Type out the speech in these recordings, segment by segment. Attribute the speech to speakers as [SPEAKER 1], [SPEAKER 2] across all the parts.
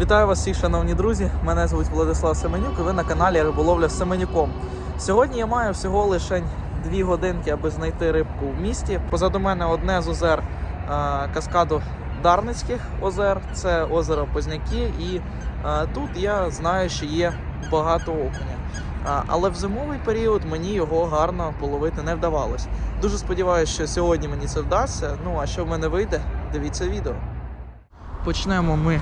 [SPEAKER 1] Вітаю вас всіх, шановні друзі. Мене звуть Владислав Семенюк і ви на каналі Риболовля з Семенюком. Сьогодні я маю всього лише дві годинки, аби знайти рибку в місті. Позаду мене одне з озер е, каскаду Дарницьких озер, це озеро Позняки, і е, тут я знаю, що є багато окуня. Але в зимовий період мені його гарно половити не вдавалось. Дуже сподіваюся, що сьогодні мені це вдасться. Ну а що в мене вийде, дивіться відео. Почнемо ми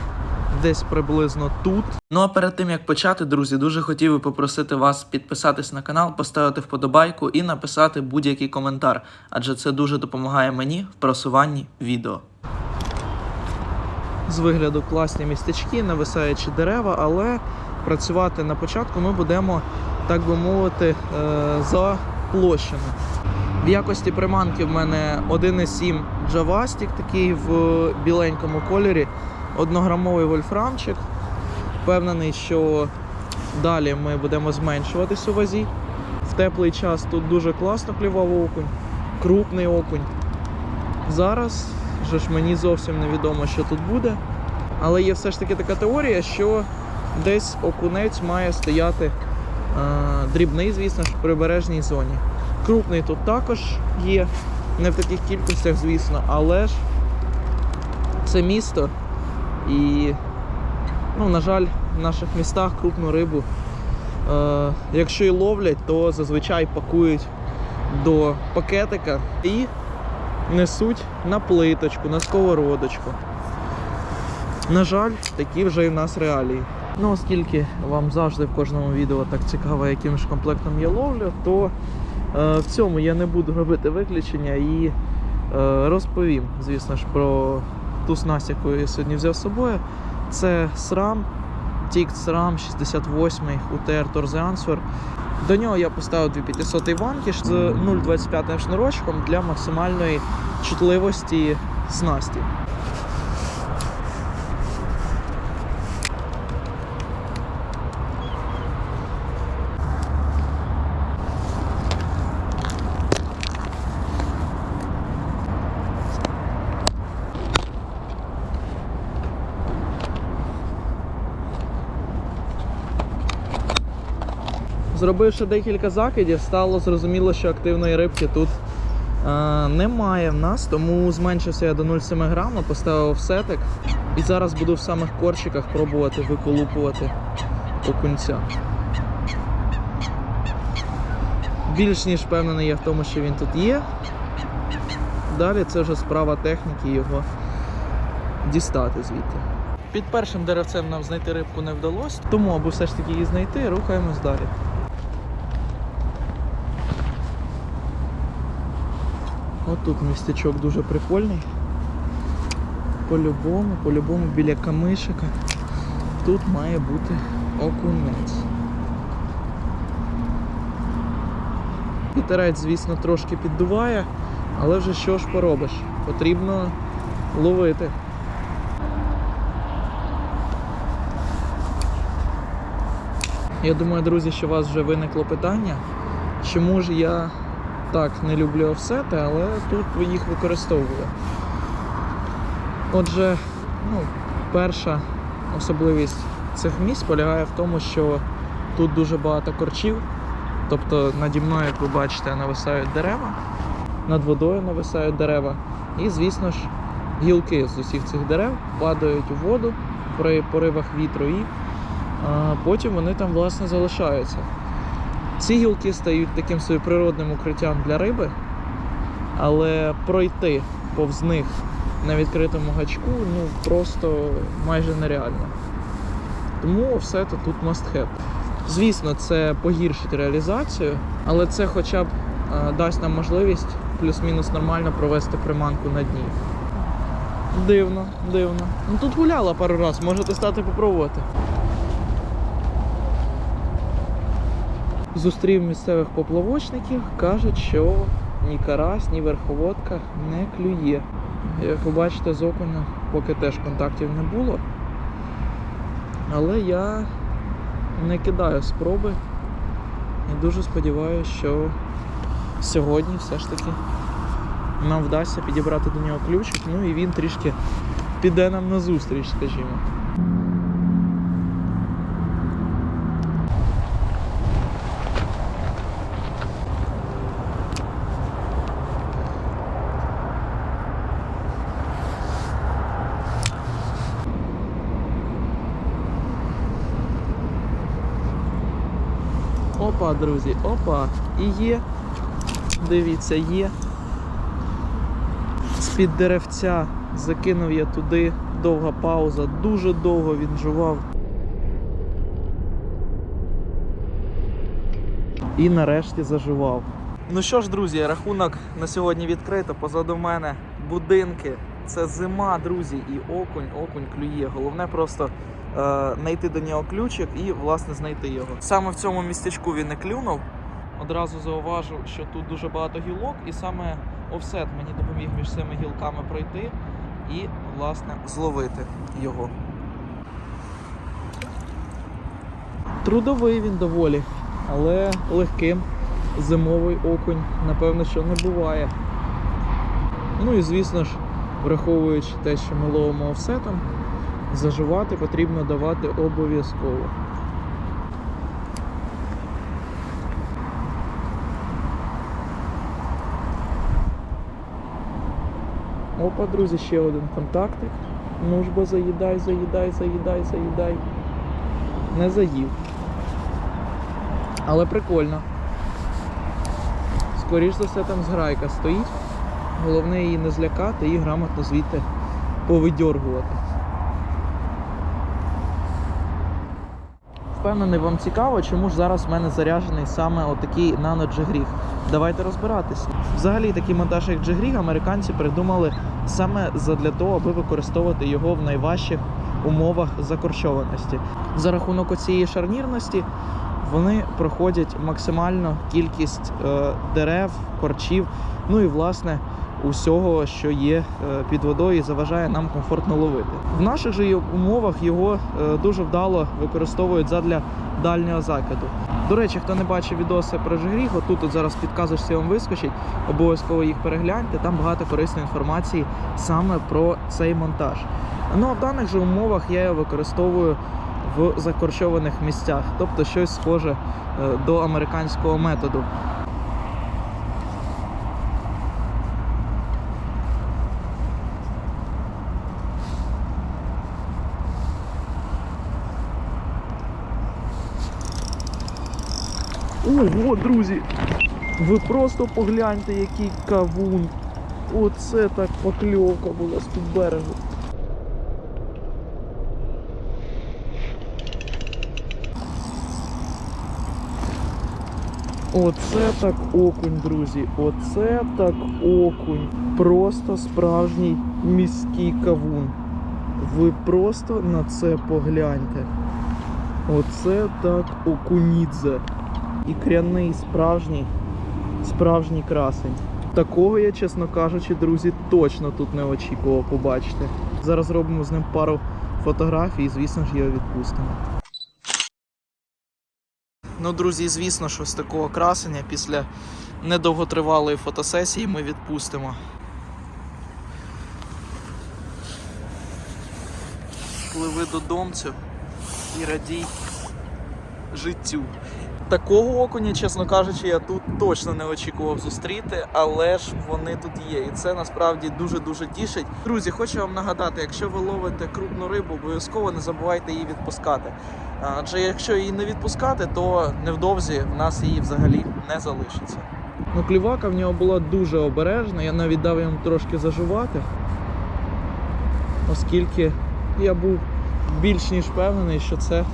[SPEAKER 1] десь приблизно тут. Ну а перед тим як почати, друзі, дуже хотів би попросити вас підписатись на канал, поставити вподобайку і написати будь-який коментар, адже це дуже допомагає мені в просуванні відео. З вигляду класні містечки, нависаючі дерева, але працювати на початку ми будемо, так би мовити, е, за площами. В якості приманки в мене 1,7 джавастик, такий в біленькому кольорі, однограмовий вольфрамчик. Впевнений, що далі ми будемо зменшуватись у вазі. В теплий час тут дуже класно клював окунь, крупний окунь. Зараз же ж мені зовсім невідомо, що тут буде. Але є все ж таки така теорія, що десь окунець має стояти е, дрібний, звісно ж, в прибережній зоні. Крупний тут також є, не в таких кількостях, звісно, але ж це місто. І, ну, на жаль, в наших містах крупну рибу, е, якщо і ловлять, то зазвичай пакують до пакетика і несуть на плиточку, на сковородочку. На жаль, такі вже і в нас реалії. Ну, оскільки вам завжди в кожному відео так цікаво, яким ж комплектом я ловлю, то е, в цьому я не буду робити виключення і е, розповім, звісно ж, про ту снасть, яку я сьогодні взяв з собою. Це SRAM, TIC SRAM 68 UTR Answer. До нього я поставив 2500 ванкіш з 0,25 шнурочком для максимальної чутливості снасті. Зробивши декілька закидів, стало зрозуміло, що активної рибки тут е, немає в нас, тому зменшився я до 0,7 грама, поставив офсетик. І зараз буду в самих корчиках пробувати виколупувати окунця. Більш ніж впевнений я в тому, що він тут є. Далі це вже справа техніки його дістати звідти. Під першим деревцем нам знайти рибку не вдалося, тому аби все ж таки її знайти, рухаємось далі. От тут містечок дуже прикольний. По-любому, по-любому біля камишика. Тут має бути окунець. Вітерець, звісно, трошки піддуває, але вже що ж поробиш? Потрібно ловити. Я думаю, друзі, що у вас вже виникло питання, чому ж я так не люблю офсети, але тут їх використовую. Отже, ну, перша особливість цих місць полягає в тому, що тут дуже багато корчів. Тобто наді мною, як ви бачите, нависають дерева, над водою нависають дерева. І, звісно ж, гілки з усіх цих дерев падають у воду при поривах вітру і а, потім вони там власне залишаються. Ці гілки стають таким собі природним укриттям для риби, але пройти повз них на відкритому гачку ну просто майже нереально. Тому все це тут must have. Звісно, це погіршить реалізацію, але це хоча б е, дасть нам можливість плюс-мінус нормально провести приманку на дні. Дивно, дивно. Ну тут гуляла пару разів, можете стати попробувати. Зустрів місцевих поплавочників, кажуть, що ні карась, ні верховодка не клює. Як ви бачите, з окуня поки теж контактів не було. Але я не кидаю спроби і дуже сподіваюся, що сьогодні все ж таки нам вдасться підібрати до нього ключик, ну і він трішки піде нам на зустріч, скажімо. Опа, друзі, опа. І є. Дивіться, є. З-під деревця закинув я туди. Довга пауза. Дуже довго він жував. І нарешті заживав. Ну що ж, друзі, рахунок на сьогодні відкрито. Позаду мене будинки. Це зима, друзі, і окунь, окунь клює. Головне просто знайти до нього ключик і, власне, знайти його. Саме в цьому містечку він не клюнув. Одразу зауважу, що тут дуже багато гілок, і саме офсет мені допоміг між цими гілками пройти і, власне, зловити його. Трудовий він доволі, але легким зимовий окунь, напевно, що не буває. Ну і звісно ж, враховуючи те, що ми ловимо офсетом, заживати потрібно давати обов'язково. Опа, друзі, ще один контактик. Ну ж бо заїдай, заїдай, заїдай, заїдай. Не заїв. Але прикольно. Скоріш за все там зграйка стоїть. Головне її не злякати і грамотно звідти повидьоргувати. Впевнений, вам цікаво, чому ж зараз в мене заряджений саме отакий нано джигріг. Давайте розбиратися. Взагалі такий монтаж, як джигріг, американці придумали саме задля того, аби використовувати його в найважчих умовах закорчованості. За рахунок оцієї шарнірності вони проходять максимальну кількість е, дерев, корчів, ну і власне усього, що є е, під водою і заважає нам комфортно ловити. В наших же умовах його е, дуже вдало використовують задля дальнього закиду. До речі, хто не бачив відоси про Жигріг, отут от зараз підказочці вам вискочить, обов'язково їх перегляньте. Там багато корисної інформації саме про цей монтаж. Ну а в даних же умовах я його використовую в закорчованих місцях, тобто щось схоже е, до американського методу. Ого, друзі! Ви просто погляньте, який кавун. Оце так покльовка була з-під берегу. Оце так окунь, друзі. Оце так окунь. Просто справжній міський кавун. Ви просто на це погляньте. Оце так окунідзе. Ікряний справжній, справжній красень. Такого я, чесно кажучи, друзі, точно тут не очікував побачити. Зараз зробимо з ним пару фотографій і, звісно ж, його відпустимо. Ну, друзі, звісно, що з такого красення після недовготривалої фотосесії ми відпустимо. Пливи додомцю і радій життю. Такого окуня, чесно кажучи, я тут точно не очікував зустріти, але ж вони тут є. І це насправді дуже-дуже тішить. Друзі, хочу вам нагадати, якщо ви ловите крупну рибу, обов'язково не забувайте її відпускати. Адже якщо її не відпускати, то невдовзі в нас її взагалі не залишиться. Ну, клівака в нього була дуже обережна, я навіть дав йому трошки зажувати, оскільки я був більш ніж впевнений, що це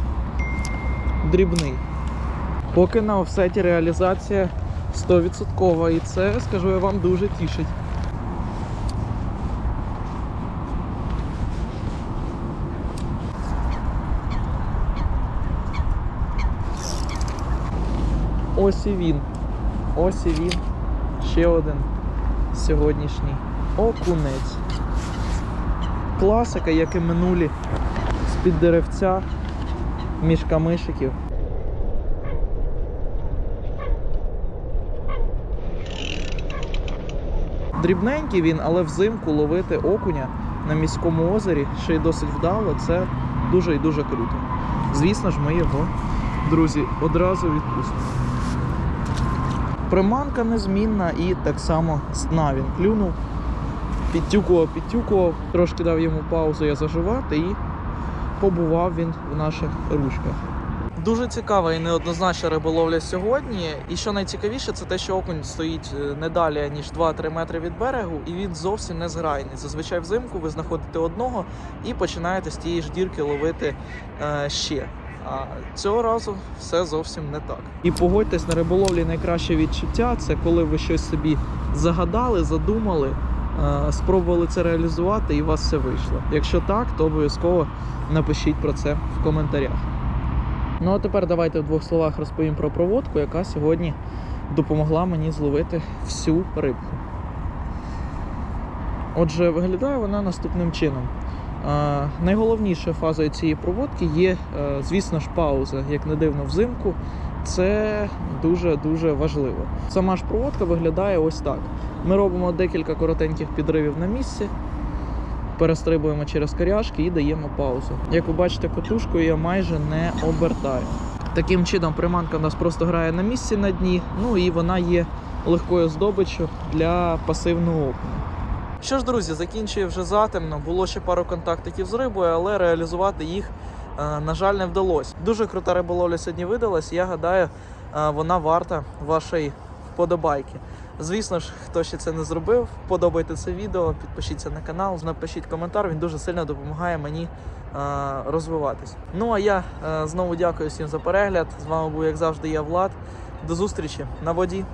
[SPEAKER 1] дрібний. Поки на офсеті реалізація 100% і це, скажу я вам, дуже тішить. Ось і він. Ось і він. Ще один сьогоднішній окунець. Класика, як і минулі з-під деревця між камишиків. Дрібненький він, але взимку ловити окуня на міському озері ще й досить вдало. Це дуже і дуже круто. Звісно ж, ми його, друзі, одразу відпустимо. Приманка незмінна і так само сна він клюнув. Підтюкував, підтюкував, трошки дав йому паузу я заживати і побував він в наших ручках. Дуже цікава і неоднозначна риболовля сьогодні. І що найцікавіше, це те, що окунь стоїть е, не далі ніж 2-3 метри від берегу, і він зовсім не зграйний. Зазвичай взимку ви знаходите одного і починаєте з тієї ж дірки ловити е, ще. А цього разу все зовсім не так. І погодьтесь, на риболовлі найкраще відчуття це коли ви щось собі загадали, задумали, е, спробували це реалізувати, і у вас все вийшло. Якщо так, то обов'язково напишіть про це в коментарях. Ну а тепер давайте в двох словах розповім про проводку, яка сьогодні допомогла мені зловити всю рибку. Отже, виглядає вона наступним чином. Найголовнішою фазою цієї проводки є, е, звісно ж, пауза, як не дивно, взимку. Це дуже-дуже важливо. Сама ж проводка виглядає ось так. Ми робимо декілька коротеньких підривів на місці, перестрибуємо через коряшки і даємо паузу. Як ви бачите, котушкою я майже не обертаю. Таким чином, приманка в нас просто грає на місці на дні, ну і вона є легкою здобиччю для пасивного окуня. Що ж, друзі, закінчує вже затемно. Було ще пару контактиків з рибою, але реалізувати їх, е, на жаль, не вдалося. Дуже крута риболовля сьогодні видалась. Я гадаю, е, вона варта вашої вподобайки. Звісно ж, хто ще це не зробив, подобайте це відео, підпишіться на канал, напишіть коментар. Він дуже сильно допомагає мені е, розвиватись. Ну а я е, знову дякую всім за перегляд. З вами був, як завжди, я Влад. До зустрічі на воді.